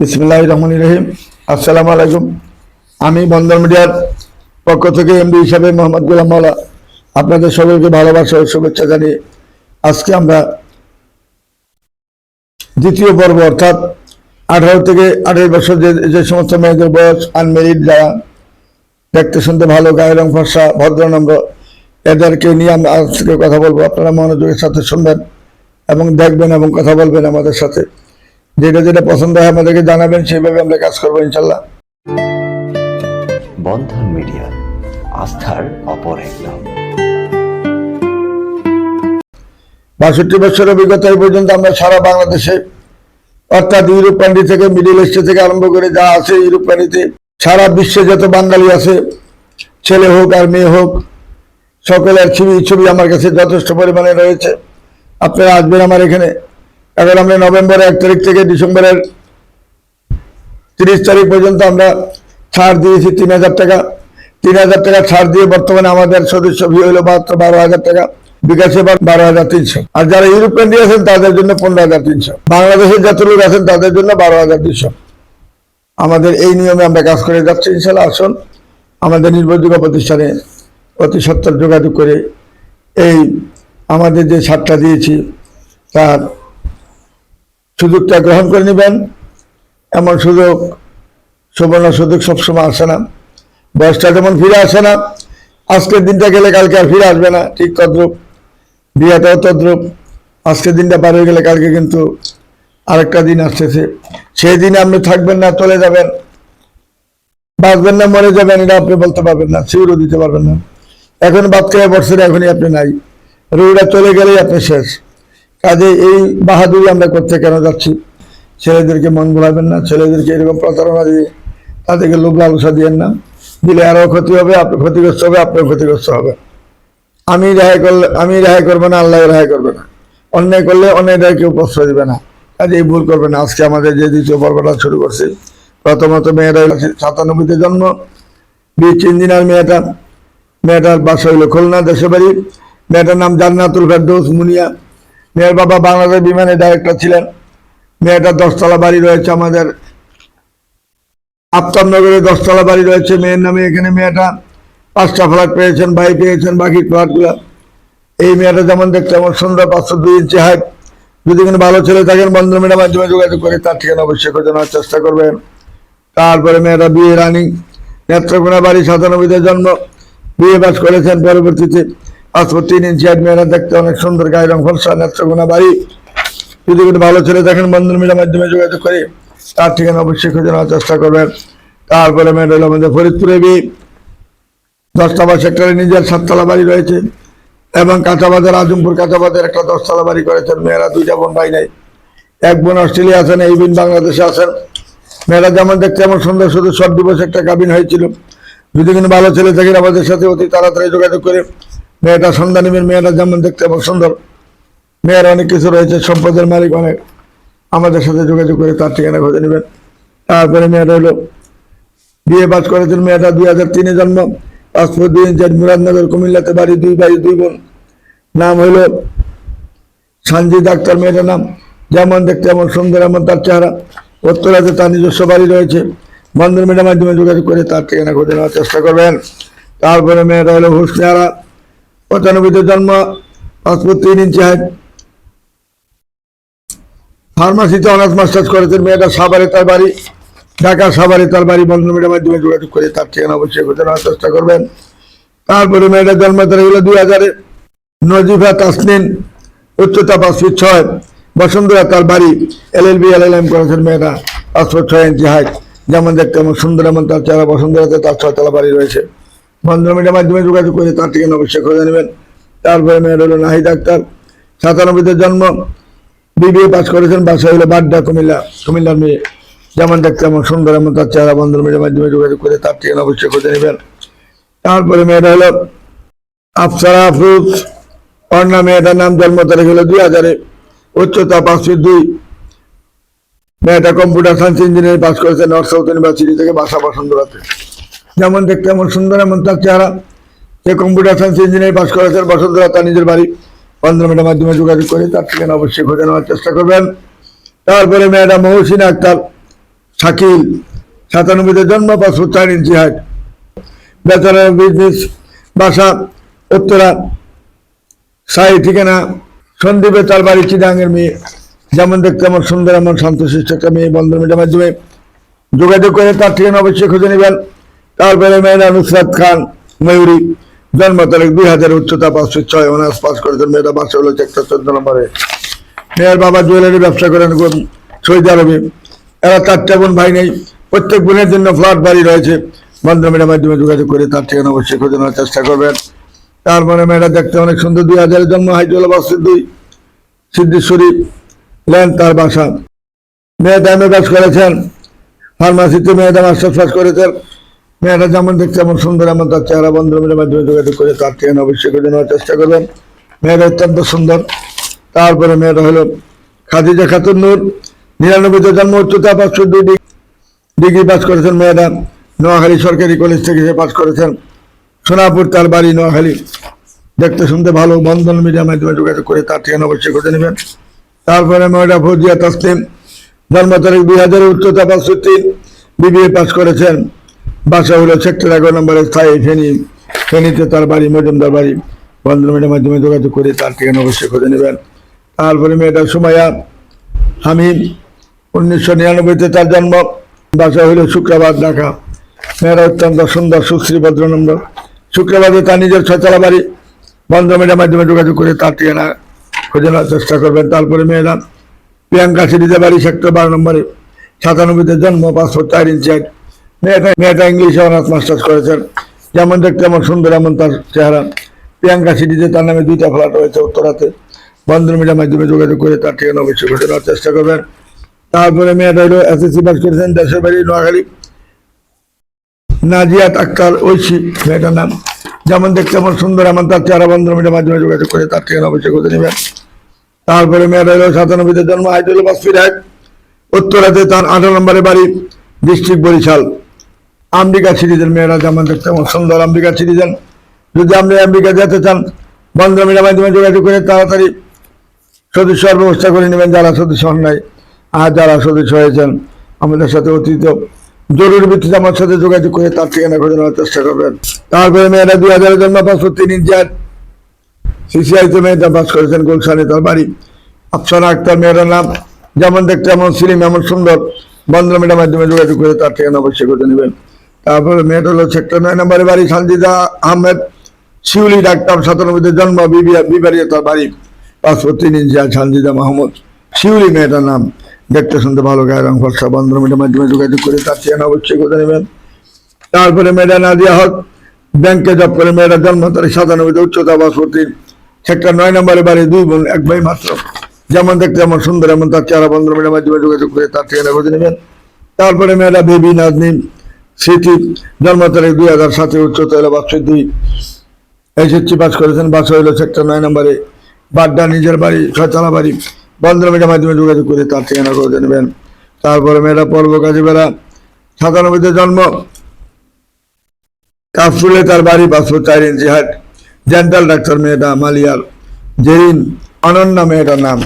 বিসমুল্লাহ রহমান রহিম। আসসালামু আলাইকুম। আমি বন্দর মিডিয়ার পক্ষ থেকে এমডি হিসাবে মোহাম্মদ গোলাম মাওলা আপনাদের সকলকে ভালোবাসা ও শুভেচ্ছা জানিয়ে আজকে আমরা দ্বিতীয় পর্ব, অর্থাৎ আঠারো থেকে আঠারো বছর যে যে সমস্ত মেয়েদের বয়স আনমেরিড যারা, দেখতে শুনতে ভালো, গায়ের রং ফর্সা ভদ্রনম্র এদেরকে নিয়ে আমরা আজকে কথা বলব। আপনারা মনোযোগের সাথে শুনবেন এবং দেখবেন এবং কথা বলবেন আমাদের সাথে। যেটা যেটা পছন্দ হয় আমাদেরকে জানাবেন সেভাবে আমরা কাজ করব ইনশাল্লাহ। বন্ধন মিডিয়া আস্থার অপর এক নাম। বাষট্টি বছর অভিজ্ঞতা এই পর্যন্ত আমরা সারা বাংলাদেশে অর্থাৎ ইউরোপ কান্ট্রি থেকে মিডিল ইস্ট থেকে আরম্ভ করে যা আছে ইউরোপ কান্ট্রিতে সারা বিশ্বে যত বাঙালি আছে ছেলে হোক আর মেয়ে হোক সকলের ছবি ছবি আমার কাছে যথেষ্ট পরিমাণে রয়েছে। আপনারা আসবেন আমার এখানে। এখন আমরা নভেম্বরের এক তারিখ থেকে ডিসেম্বরের তিরিশ তারিখ পর্যন্ত আমরা ছাড় দিয়েছি তিন হাজার টাকা। তিন হাজার টাকা ছাড় দিয়ে বর্তমানে আমাদের সদস্য ফি হলো মাত্র বারো হাজার টাকা, বিকাশে বারো হাজার তিনশো। আর যারা ইউরোপ কান্ট্রি আছেন, তাদের জন্য পনেরো হাজার তিনশো। বাংলাদেশের যত লোক আছেন, তাদের জন্য বারো হাজার তিনশো। আমাদের এই নিয়মে আমরা কাজ করে যাচ্ছি, ইনশাল্লাহ। আসুন, আমাদের নির্ভরযোগ্য প্রতিষ্ঠানে অতি সত্তর যোগাযোগ করে এই আমাদের যে ছাড়টা দিয়েছি, তার সুযোগটা গ্রহণ করে নেবেন। এমন সুযোগ, সুবর্ণ সুযোগ সবসময় আসে না। বয়সটা যেমন ফিরে আসে না। আজকের দিনটা গেলে কালকে আর ফিরে আসবে না। ঠিক তদ্রুপ। বিয়েটাও তদ্রুপ। আজকের দিনটা পার হয়ে গেলে কালকে কিন্তু আরেকটা দিন আসতেছে। সেই দিনে আপনি থাকবেন না, চলে যাবেন। বাঁচবেন না, মরে যাবেন, এটা আপনি বলতে পারবেন না, শিউরও দিতে পারবেন না। এখন বাদ খেয়ে বছরে এখনই আপনি নাই। রোগটা চলে গেলেই আপনি শেষ। কাজে এই বাহাদুরি আমরা করতে কেন যাচ্ছি? ছেলেদেরকে মন ভোলাবেন না, ছেলেদেরকে এরকম প্রতারণা দিয়ে তাদেরকে লোভ লালসা দিয়েন না। দিলে আরও ক্ষতি হবে, আপনি ক্ষতিগ্রস্ত হবে, আপনিও ক্ষতিগ্রস্ত হবে আমি রেহাই করলে, আমি রেহাই করব না, আল্লাহ রেহাই করবে না। অন্যায় করলে অন্যায়টা কেউ প্রশ্রয় দেবে না। কাজে এই ভুল করবে না। আজকে আমাদের যে দ্বিতীয় পর্বটা শুরু করছি, প্রথমত মেয়েরা সাতানব্বইতে জন্ম। বিচ ইঞ্জিনিয়ার মেয়েটা, মেয়েটার বাসা হইল খুলনা, দেশে বাড়ি। মেয়েটার নাম জান্নাতুল ফেরদৌস মুনিয়া। মেয়ের বাবা বাংলাদেশ বিমানের ডাইরেক্টর ছিলেন। মেয়েটার দশতলা বাড়ি রয়েছে আমাদের আফতাবনগরে দশতলা বাড়ি রয়েছে। মেয়ের নামে এখানে মেয়েটা পাঁচটা ফ্ল্যাট পেয়েছেন ভাই পেয়েছেন, বাকি ফ্ল্যাটগুলো এই মেয়েটা যেমন দেখতে আমার সুন্দর, পাঁচশো দুই ইঞ্চি হাইট যদি কোনো ভালো ছেলে থাকেন, বন্ধু মেয়েটার মাধ্যমে যোগাযোগ করে তার ঠিকানা অবশ্যই খোঁজানোর চেষ্টা করবেন। তারপরে মেয়েটা বিয়ে রানী। নেত্রকোনা বাড়ি সাতানব্বইতে জন্ম। বিয়ে পাস করেছেন পরবর্তীতে। মেয়েরা দেখতে অনেক সুন্দর গায়ের রং ফলসা বাড়ি। যদি ভালো ছেলে দেখেন বন্ধন মিডিয়ার মাধ্যমে যোগাযোগ করে, তার ঠিকানা অবশ্যই খুঁজে নেওয়ার চেষ্টা করবেন। তারপরে মেয়েটা আমাদের ফরিদপুরে বিয়ে দশতলা সেক্টরে নিজের সাততলা বাড়ি রয়েছে এবং কাঁচাবাজার, আজমপুর কাঁচাবাজার একটা দশতলা বাড়ি করেছেন মেয়েরা দুইটা বোন ভাই নাই। এক বোন অস্ট্রেলিয়া আছেন, এই বোন বাংলাদেশে আছেন। মেয়েরা যেমন দেখতে এমন সুন্দর, শুধু সব দিবস একটা কাবিন হয়েছিল। যদি ভালো ছেলে থাকেন আমাদের সাথে অতি তাড়াতাড়ি যোগাযোগ করে মেয়েটা সন্ধ্যা নেবেন মেয়েরা যেমন দেখতে এমন সুন্দর, মেয়ের অনেক কিছু রয়েছে, সম্পদের মালিক অনেক। আমাদের সাথে যোগাযোগ করে তার ঠিকানা খুঁজে নেবেন। তারপরে মেয়েটা হলো বিয়ে পাস করেছেন মেয়েটা, দুই হাজার তিনে জন্ম। পাসপোর্ট দুই ইঞ্চার মুরাদনগর, কুমিল্লাতে বাড়ি, দুই ভাই, দুই বোন। নাম হলো সানজি ডাক্তার মেয়েটার নাম যেমন দেখতে এমন সুন্দর এমন তার চেহারা। উত্তরাতে তার নিজস্ব বাড়ি রয়েছে। বন্ধন মেয়েটার মাধ্যমে যোগাযোগ করে তার ঠিকানা খুঁজে নেওয়ার চেষ্টা করবেন। তারপরে মেয়েটা হলো হুসনেহারা পঁচানব্বইতে জন্ম পাসপোর্ট তিন ইঞ্চি হাইট ফার্মাসিতে অনার্স মাস্টার্স করেছেন মেয়েটা সাভারে তার বাড়ি। ঢাকা সাভারে তার বাড়ি বন্ধন মেয়েটার মাধ্যমে যোগাযোগ করে তার ঠিকানা অবশ্যই নেওয়ার চেষ্টা করবেন। তারপরে মেয়েটার জন্ম তারিখ হলো দুই হাজারে নজিফা তাসনিন উচ্চতা ফিট ছয়। বসুন্ধরা তার বাড়ি এল L B L L M করেছেন মেয়েটা ফুট ছয় ইঞ্চি হাইট যেমন দেখতে এমন সুন্দর, এমন তার চেহারা বসুন্ধরাতে তার ছয়তলা বাড়ি রয়েছে। বন্ধন মেয়েটার মাধ্যমে যোগাযোগ করে তার ঠিকানা অবশ্যই খুঁজে নেবেন। তারপরে মেয়ের হলো নাহি ডাক্তার সাতানব্বইতে জন্ম বিবিএ পাস করেছেন বাসা হলো বাড্ডা কুমিল্লা, কুমিল্লার মেয়ে। যেমন দেখতে এমন সুন্দর এমন তার চেহারা বন্ধন মেয়ের মাধ্যমে যোগাযোগ করে তার ঠিকানা অবশ্যই খুঁজে নেবেন। তারপরে মেয়েটা হলো আফসারা আফরুজ। অর্ণা মেয়েটার নাম জন্ম তারিখ হলো দুই হাজারে। উচ্চতা পাঁচ ফিট দুই। মেয়েটা কম্পিউটার সায়েন্স ইঞ্জিনিয়ারিং পাস করেছে, নর্থ সাউথ ইউনিভার্সিটি থেকে বাসা বসন্তরাতে যেমন দেখতে এমন সুন্দর, এমন তার চেহারা। সে কম্পিউটার সায়েন্স ইঞ্জিনিয়ারিং পাস করেছেন বসন্তরা তার নিজের বাড়ি। পনেরো মিনিটের মাধ্যমে যোগাযোগ করে তার ঠিকানা অবশ্যই খুঁজে নেওয়ার চেষ্টা করবেন। তারপরে মেয়েটা মহসিনা আক্তার, শাকিল, সাতানব্বইতে জন্ম, পাঁচ ফুট চার ইঞ্চি হাইট বেচারার বিজনেস বাসা, উত্তরা। সাই ঠিকানা, সন্দীপে তার বাড়ি চিদাঙ্গের মেয়ে। যেমন দেখতে আমার সুন্দর, এমন শান্তশিষ্ট একটা মেয়ে বন্ধন মেয়েটার মাধ্যমে। যোগাযোগ করে তার ঠিকানা অবশ্যই খুঁজে নেবেন। তারপরে মেয়েরা নুসরাত খান ময়ূরী জন্ম তারিখ দুই হাজার উচ্চতা পাঁচশো ছয় অনার্স পাস করেছেন মেয়েরা বাসা হলো একটা চোদ্দ নম্বরে। মেয়ের বাবা জুয়েলারি ব্যবসা করেন সৌদি আরবে। এরা চারটা বোন ভাই নেই। প্রত্যেক বোনের জন্য ফ্ল্যাট বাড়ি রয়েছে। বন্ধমের মাধ্যমে যোগাযোগ করে তার ঠিকানা অবশ্যই খোঁজে নেওয়ার চেষ্টা করবেন। তারপরে মেয়েরা দেখতে অনেক সুন্দর। দুই হাজারের জন্ম হাইজল বাসের দুই সিদ্ধেশ্বরী লেন তার বাসা। মেয়েটা এমএ পাস করেছেন। ফার্মাসিতে মেয়েটা মাস্টার্স পাস করেছেন। মেয়েটা যেমন দেখতে এমন সুন্দর, এমন তার চেহারা বন্ধমের মাধ্যমে যোগাযোগ করে তার ঠিকানা অবশ্যই খোঁজে নেওয়ার চেষ্টা করবেন। মেয়েরা অত্যন্ত সুন্দর। তারপরে মেয়েরা হলো খাদিজা খাতুন নূর নিরানব্বইতে জন্ম, উচ্চতা পাঁচশো দুই ডিগ্রি পাস করেছেন মেয়েরা, নোয়াখালী সরকারি কলেজ থেকে সে পাস করেছেন। সোনাপুর তার বাড়ি নোয়াখালী। দেখতে, শুনতে ভালো, বন্ধন মিডিয়ার মাধ্যমে যোগাযোগ করে তার ঠিকানা অবশ্যই খুঁজে নেবেন। তারপরে মেয়েটা ফৌজিয়া তাসলিম, জন্ম তারিখ দুই হাজার উচ্চতা পাঁচশো তিন বিবিএ পাস করেছেন। বাসা হলো সেক্টর এগারো নম্বরের স্থায়ী ফেনী, ফেনীতে তার বাড়ি, মজুমদার বাড়ি, বন্ধন মিডিয়ার মাধ্যমে যোগাযোগ করে তার ঠিকানা অবশ্যই খুঁজে নেবেন। তারপরে মেয়েটা সুমাইয়া হামিদ উনিশশো নিরানব্বইতে তার জন্ম, বাসা হইল শুক্রবার ঢাকা। মেয়েরা অত্যন্ত সুন্দর, সুশ্রী, ভদ্র নম্বর। শুক্রবারে তার নিজের ছয়তলা বাড়ি বন্ধ মিডিয়ার মাধ্যমে যোগাযোগ করে তার ঠিকানা খুঁজে নেওয়ার চেষ্টা করবেন। তারপরে মেয়েরা প্রিয়াঙ্কা সিরিজের বাড়ি, সেক্টর বারো নম্বরে। সাতানব্বইতে জন্ম পাঁচশো চার ইঞ্চি। মেয়েটা ইংলিশে অনার্স মাস্টার্স করেছেন। যেমন দেখতে এমন সুন্দর এমন তার চেহারা। প্রিয়াঙ্কা সিরিজে তার নামে দুইটা ফ্ল্যাট রয়েছে উত্তরাতে। বন্ধন মিডিয়ার মাধ্যমে যোগাযোগ করে তার ঠিকানা অবশ্যই নেওয়ার চেষ্টা করবেন। তারপরে মেয়েটা হলো এসএসসি পাস করেছেন দেশের বাড়ি নোয়াখালী। নাজিয়াত আক্তার ঐশী, মেয়েটার নাম। যেমন দেখতে এমন সুন্দর এমন তার চেহারা বন্ধন মিডিয়ার মাধ্যমে যোগাযোগ করে তার ঠিকানা অবশ্যই খুঁজে নেবেন। তারপরে মেয়েটা হলো সাতানব্বইতে জন্ম, হাইদুল বাসফির উত্তরাতে তার আঠারো নম্বরে বাড়ি, ডিস্ট্রিক্ট বরিশাল। আমেরিকা সিরিজের মেয়েরা যেমন দেখতে সুন্দর আমেরিকা সিরিজেন যদি আপনি আমেরিকা যেতে চান বন্ধ মিডিয়ার মাধ্যমে যোগাযোগ করে তাড়াতাড়ি সদস্য ব্যবস্থা করে নেবেন যারা সদস্য হন নাই আর যারা সদস্য হয়েছেন, আমাদের সাথে অতীত জরুরি ভিত্তিতে আমার সাথে যোগাযোগ করে তার ঠিকানা খুঁজে নেওয়ার চেষ্টা করবেন। তারপরে মেয়েরা দুই হাজারের জন্ম পাঁচশো তিন ইঞ্চি সিসিআইতে মেয়েটা পাস করেছেন, গুলশানে তার বাড়ি। আফসানা আক্তার মেয়েটার নাম যেমন দেখতে এমন সিলিম এমন সুন্দর। বন্ধ মিডিয়ার মাধ্যমে যোগাযোগ করে তার ঠিকানা অবশ্যই করে নেবেন। তারপরে মেয়েটা হলো সেক্টর নয় নম্বরে বাড়ি, সানজিদা আহমেদ, শিউলি ডাক্তার, সাতানব্বইতে জন্ম বিবিয়া তার বাড়ি, পাসপোর্ট তিন ইঞ্চি আর সানজিদা মাহমুদ। শিউলি মেয়েটার নাম, দেখতে শুনতে ভালো, গায়ের রং ফর্সা মিডিয়ার মাধ্যমে যোগাযোগ করে তার ঠিকানা অবশ্যই খুঁজে নেবেন। তারপরে মেয়েটা নাদিয়া হক, ব্যাংকে জব করে মেয়েটা জন্ম তারিখ সাতানব্বইতে উচ্চতা বাসপতি সেক্টর নয় নম্বরে বাড়ি দুই বোন, এক ভাই মাত্র। যেমন দেখতে এমন সুন্দর, এমন তার চেহারা বন্ধ মিডিয়ার মাধ্যমে যোগাযোগ করে তার ঠিকানা খুঁজে নেবেন। তারপরে মেয়েটা বেবি নাজনীন জন্ম তারিখ দুই হাজার উচ্চতা এসএসসি পাস করেছেন সেক্টর নয় নম্বরে। বাড্ডা নিজের বাড়ি ছয়তলা বাড়ি। মাধ্যমে যোগাযোগ করে তার ঠিকানা নেবেন। তারপরে মেয়েটা পর্ব কাজে বেড়া। সাতানব্বইতে জন্ম। কাফরুলে তার বাড়ি পাঁচশো চার ইঞ্চি হাট ডেন্টাল ডাক্তার মেয়েটা মালিয়ার। জেরিন অনন্যা মেয়েটার নাম।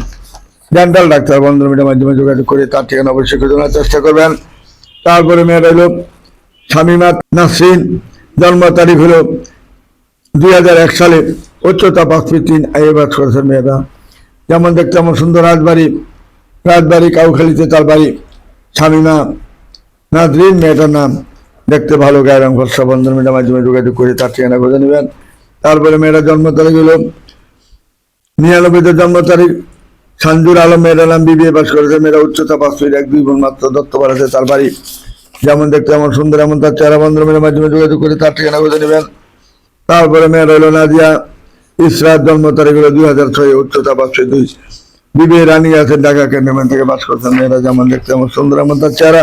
ডেন্টাল ডাক্তার বন্ধন মিডিয়ার মাধ্যমে যোগাযোগ করে তার ঠিকানা অবশ্যই খুঁজে নেওয়ার চেষ্টা করবেন। তারপরে মেয়েটা হলো স্বামীনাথ নাসরিন, জন্ম তারিখ হলো দুই হাজার এক সালে উচ্চতা পাঁচ ফিট তিন করেছেন মেয়েটা যেমন দেখতে এমন সুন্দর রাজবাড়ি রাজবাড়ি কাউখালিতে তার বাড়ি। স্বামীমা নাজরিন, মেয়েটার নাম দেখতে ভালো, গায়ের রং ফর্সা, বন্ধন মেয়েটার মাধ্যমে যোগাযোগ করে তার ঠিকানা খুঁজে নেবেন। তারপরে মেয়েটার জন্ম তারিখ হলো নিরানব্বইতে জন্ম তারিখ। সানজুর আলম, মেয়েটার নাম বিবিএ পাস করেছে, মেয়েরা উচ্চতা ফিট এক, দুই বোন মাত্র, দত্তপাড়াতে তার বাড়ি। যেমন দেখতে এমন সুন্দর, এমন তার চেহারা বন্ধন মেয়েটার মাধ্যমে যোগাযোগ করে তার ঠিকানা খুঁজে নেবেন। তারপরে মেয়ের হলো নাজিয়া ইসরাত জন্ম তারিখ হলো দুই হাজার ছয়, উচ্চতা পাঁচশো দুই বিবি রানী আছে ঢাকা ক্যান্টনমেন্ট থেকে বাস করছেন। মেয়েরা যেমন দেখতে এমন সুন্দর, এমন তার চেহারা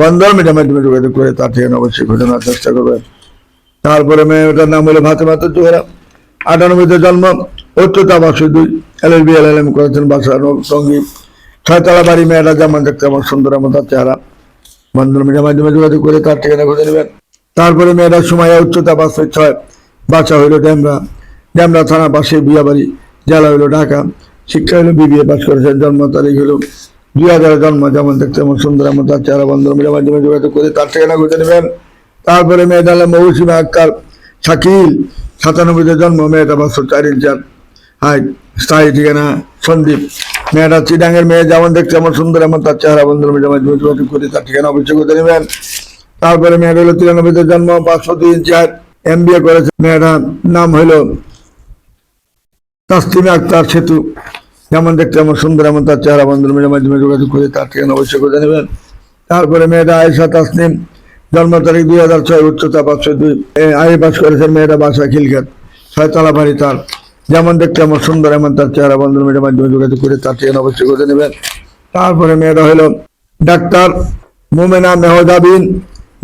বন্ধন মিডিয়ার মাধ্যমে যোগাযোগ করে তার ঠিকানা অবশ্যই নেওয়ার চেষ্টা করবেন। তারপরে মেয়েটার নাম হলো ভাতে মাত্র জোহরা। আটানব্বইতে জন্ম, উচ্চতা পাঁচশো দুই এলএলবি, এলএলএম করেছেন বাসা সংগীত ছয়তলা বাড়ি মেয়েরা যেমন দেখতে এমন সুন্দর, এমন তার চেহারা। বন্ধন মিডিয়ার মাধ্যমে যোগাযোগ করে তার ঠিকানা খুঁজে নেবেন। তারপরে মেয়েরা সময় উচ্চতা পাঁচশো ছয় বাসা হইল ড্যামরা ড্যামরা থানা পাশে বিয়াবাড়ি, জেলা হইল ঢাকা। শিক্ষা হলো বিবিএ পাস করেছেন, জন্ম তারিখ হলো দুই হাজারের জন্ম। যেমন দেখতে এমন সুন্দর এমন তার চেহারা বন্ধুর মিলে মাধ্যমে যোগাযোগ করে তার ঠিকানা খুঁজে নেবেন। তারপরে মেয়েটা হলো মৌসুমী আক্তার, শাকিল, সাতানব্বইতে জন্ম, মেয়েটা বছর চার ইঞ্চার হাই, স্থায়ী ঠিকানা, সন্দীপ। মেয়েটা চিডাঙ্গের মেয়ে যেমন দেখতে এমন সুন্দর, এমন তার চেহারা বন্ধুর যোগাযোগ করে তার ঠিকানা অবশ্যই খুঁজে নেবেন। তারপরে মেয়েটা হলো তিরানব্বইতে জন্ম পাঁচশো দুই ইঞ্চার এম বি এ করেছে। মেয়েটার নাম হলো তাসলিমা আক্তার সেতু। যেমন দেখতে এমন সুন্দর, এমন তার চেহারা বন্ধুর মাধ্যমে যোগাযোগ করে তার ঠিকানা অবশ্যই করে নেবেন। তারপরে মেয়েটা আয়েশা তাসলিম জন্ম তারিখ দুই হাজার ছয়, উচ্চতা পাঁচশো দুই। আয়ে পাস করেছেন মেয়েটা বাসা খিলখাত ছয়তলা বাড়ি তার। যেমন দেখতে আমার সুন্দর, এমন তার চেহারা বন্ধুর মেয়ের মাধ্যমে যোগাযোগ করে তার ঠিকানা অবশ্যই করে নেবেন। তারপরে মেয়েটা হলো ডাক্তার মোমেনা মেহদাবিন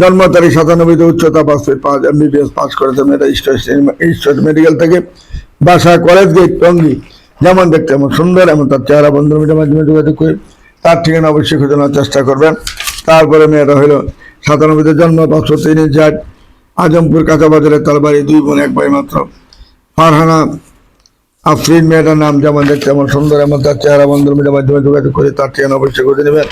জন্ম তারিখ সাতানব্বইতে উচ্চতা পাঁচ পাঁচ এমবিবিএস পাস করেছে মেয়েটা স্টেট মেডিকেল থেকে বাসা কলেজ গেট টঙ্গি। যেমন দেখতে এমন সুন্দর, এমন তার চেহারা বন্ধুর মিটার মাধ্যমে যোগাযোগ করে তার ঠিকানা অবশ্যই খুঁজে নেওয়ার চেষ্টা করবেন। তারপরে মেয়েটা হলো সাতানব্বইতে জন্ম পাঁচশো তিন ইঞ্চার আজমপুর কাঁচাবাজারে তার বাড়ি দুই বোন, এক ভাই মাত্র। ফারহানা আফরিন মেয়েটার নাম যেমন দেখতে এমন সুন্দর, এমন তার চেহারা বন্ধুর মিটার মাধ্যমে যোগাযোগ করে তার ঠিকানা অবশ্যই খুঁজে নেবেন।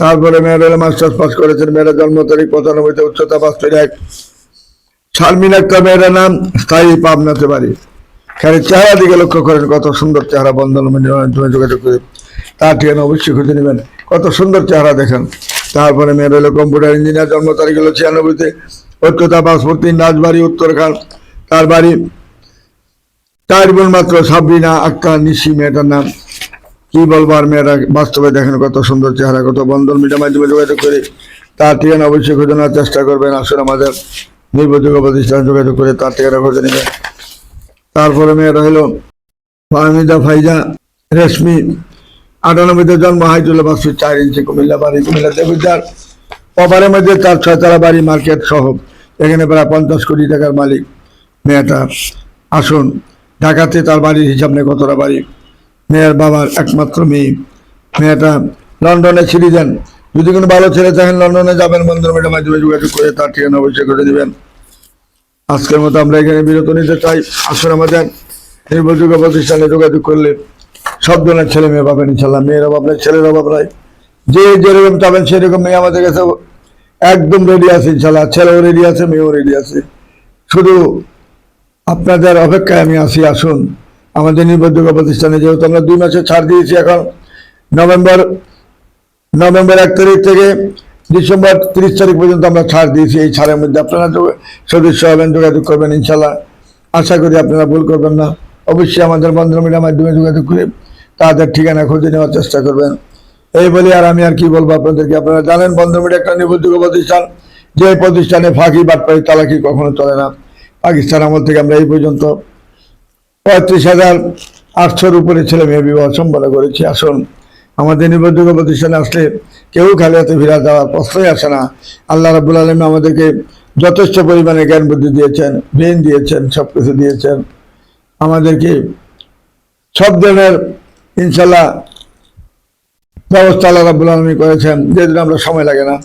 তারপরে হলো মাস্টার্স পাস করেছেন, মেয়েরা জন্ম তারিখ পঁচানব্বইতে উচ্চতা পাঁচ এক। শারমিন একটা মেয়েটার নাম স্থায়ী পাবনাতে বাড়ি। খালি চেহারা দিকে লক্ষ্য করেন, কত সুন্দর চেহারা বন্ধন মাধ্যমে যোগাযোগ করে তার ঠিকানা অবশ্যই খুঁজে নেবেন। কত সুন্দর চেহারা দেখেন। তারপরে মেয়ের হলো কম্পিউটার ইঞ্জিনিয়ার, জন্ম তারিখ হলো ছিয়ানব্বইতে। উচ্চতা পাসপোর্ট তিন রাজবাড়ি উত্তরখান তার বাড়ি চার বোন মাত্র সাবরিনা আক্তার নিশি, মেয়েটার নাম। কি বলব আর মেয়েরা, বাস্তবে দেখেন কত সুন্দর চেহারা, কত বন্ধন মিডিয়ার মাধ্যমে যোগাযোগ করে। তার ঠিকানা অবশ্যই খুঁজে নেওয়ার চেষ্টা করবেন। আসলে আমাদের নির্ভরযোগ্য প্রতিষ্ঠান যোগাযোগ করে তার ঠিকানা খুঁজে নেবেন। তারপরে মেয়েরা হলো ফাহমিদা, ফাইজা, রেশমি। আটানব্বইতে জন্ম হাইটুল্লা বাসফি চার ইঞ্চি কুমিল্লা বাড়ি, কুমিল্লা দেবিদ্যার অপারের মধ্যে তার ছয়তলা বাড়ি, মার্কেট সহ। এখানে প্রায় পঞ্চাশ কোটি টাকার মালিক মেয়েটা। আসুন ঢাকাতে তার বাড়ির হিসাব নেই, কতটা বাড়ি। মেয়ের বাবার একমাত্র মেয়ে। মেয়েটা লন্ডনে ছিঁড়ি দেন। যদি কোনো ভালো ছেলে থাকেন, লন্ডনে যাবেন, বন্ধুর মেয়েটার মাধ্যমে যোগাযোগ করে তার ঠিকানা অবশ্যই করে দেবেন। আজকের মতো আমরা এখানে বিরত নিতে চাই। আসুন আমাদের নির্ভরযোগ্য প্রতিষ্ঠানে যোগাযোগ করলে সব ধরনের ছেলে মেয়ে পাবেন ইনশাল্লাহ মেয়ের অভাব নাই, ছেলের অভাব নাই। যে যেরকম চাবেন সেরকম মেয়ে আমাদের কাছে একদম রেডি আছে ইনশাল্লাহ ছেলেও রেডি আছে, মেয়েও রেডি আছে। শুধু আপনাদের অপেক্ষায় আমি আসি আসুন। আমাদের নির্ভরযোগ্য প্রতিষ্ঠানে যেহেতু আমরা দুই মাসে ছাড় দিয়েছি এখন, নভেম্বর নভেম্বর এক তারিখ থেকে ডিসেম্বর তিরিশ তারিখ পর্যন্ত আমরা ছাড় দিয়েছি এই ছাড়ের মধ্যে। আপনারা সদস্য হবেন, যোগাযোগ করবেন ইনশাল্লাহ আশা করি আপনারা ভুল করবেন না। অবশ্যই আমাদের বন্ধন মিডিয়ার মাধ্যমে যোগাযোগ করে তাদের ঠিকানা খুঁজে নেওয়ার চেষ্টা করবেন। এই বলে আর আমি আর কি বলব আপনাদেরকে? আপনারা জানেন বন্ধন মিডিয়া একটা নির্ভরযোগ্য প্রতিষ্ঠান যে প্রতিষ্ঠানে ফাঁকি বাটপাই তালাকি কখনো চলে না। পাকিস্তান আমল থেকে আমরা এই পর্যন্ত পঁয়ত্রিশ হাজার আটশোর উপরে ছেলে মেয়ে বিবাহ সম্পন্ন করেছি। আসুন, আমাদের নির্ভরযোগ্য প্রতিষ্ঠানে আসলে কেউ খালি হাতে ফিরা দেওয়ার প্রশ্নই আসে না। আল্লাহ রাবুল আলম আমাদেরকে যথেষ্ট পরিমাণে জ্ঞান বুদ্ধি দিয়েছেন, ব্রেন দিয়েছেন সব কিছু দিয়েছেন। আমাদেরকে সব ধরনের ইনশাল্লাহ ব্যবস্থা আল্লাহ রাবুল আলমী করেছেন, যেদিন আমরা সময় লাগে না।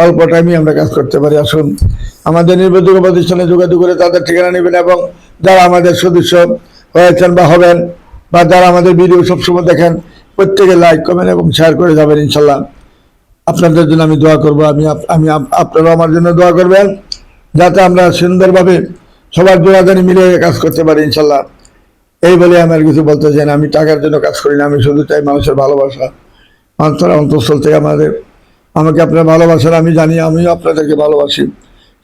অল্প টাইমে আমরা কাজ করতে পারি। আসুন, আমাদের নির্ভরযোগ্য প্রতিষ্ঠানে যোগাযোগ করে তাদের ঠিকানা নেবেন এবং যারা আমাদের সদস্য হয়েছেন বা হবেন বা যারা আমাদের ভিডিও সবসময় দেখেন, প্রত্যেকে লাইক কমেন্ট এবং শেয়ার করে যাবেন ইনশাল্লাহ আপনাদের জন্য আমি দোয়া করব। আমি আমি আপ- আপনারাও আমার জন্য দোয়া করবেন যাতে আমরা সুন্দরভাবে সবার জোড়াদানি মিলে কাজ করতে পারি ইনশাল্লাহ এই বলে আমি আর কিছু বলতে চাই আমি টাকার জন্য কাজ করি না। আমি শুধু চাই মানুষের ভালোবাসা। অন্তর অন্তঃস্থল থেকে আমাদের আমাকে আপনারা ভালোবাসেন, আমি জানি, আমিও আপনাদেরকে ভালোবাসি।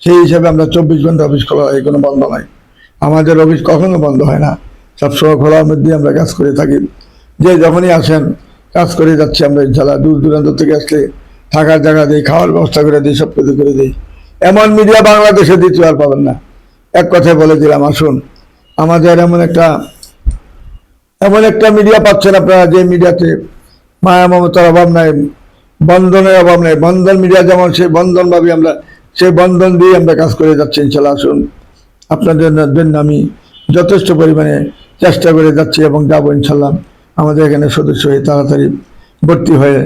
সেই হিসাবে আমরা চব্বিশ ঘণ্টা অফিস খোলা হয়, কোনো বন্ধ নাই। আমাদের অফিস কখনো বন্ধ হয় না। সবসময় খোলার মধ্যে আমরা কাজ করে থাকি। যে যখনই আসেন, কাজ করে যাচ্ছি আমরা ইনশাল্লাহ দূর দূরান্ত থেকে আসলে থাকার জায়গা দিই, খাওয়ার ব্যবস্থা করে দিই, সব কিছু করে দিই। এমন মিডিয়া বাংলাদেশে দিতে আর পাবেন না। এক কথায় বলে দিলাম, আসুন। আমাদের এমন একটা এমন একটা মিডিয়া পাচ্ছেন আপনারা, যে মিডিয়াতে মায়া মমতার অভাব নাই। বন্ধনের অভাব নাই বন্ধন মিডিয়া যেমন সেই বন্ধন ভাবে আমরা, সেই বন্ধন দিয়ে আমরা কাজ করে যাচ্ছি, ইনশাল্লাহ। আসুন, আপনাদের জন্য আমি যথেষ্ট পরিমাণে চেষ্টা করে যাচ্ছি এবং যাব, ইনশাল্লাহ। আমাদের এখানে সদস্য হয়ে তাড়াতাড়ি ভর্তি হয়ে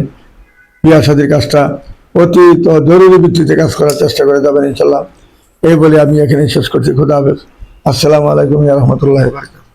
বিয়া শাদির কাজটা অতি জরুরি ভিত্তিতে কাজ করার চেষ্টা করে যাবেন, ইনশাল্লাহ। এই বলে আমি এখানে শেষ করছি। খুদা হাফেজ। আসসালামু আলাইকুম রহমতুল্লাহ বারকাত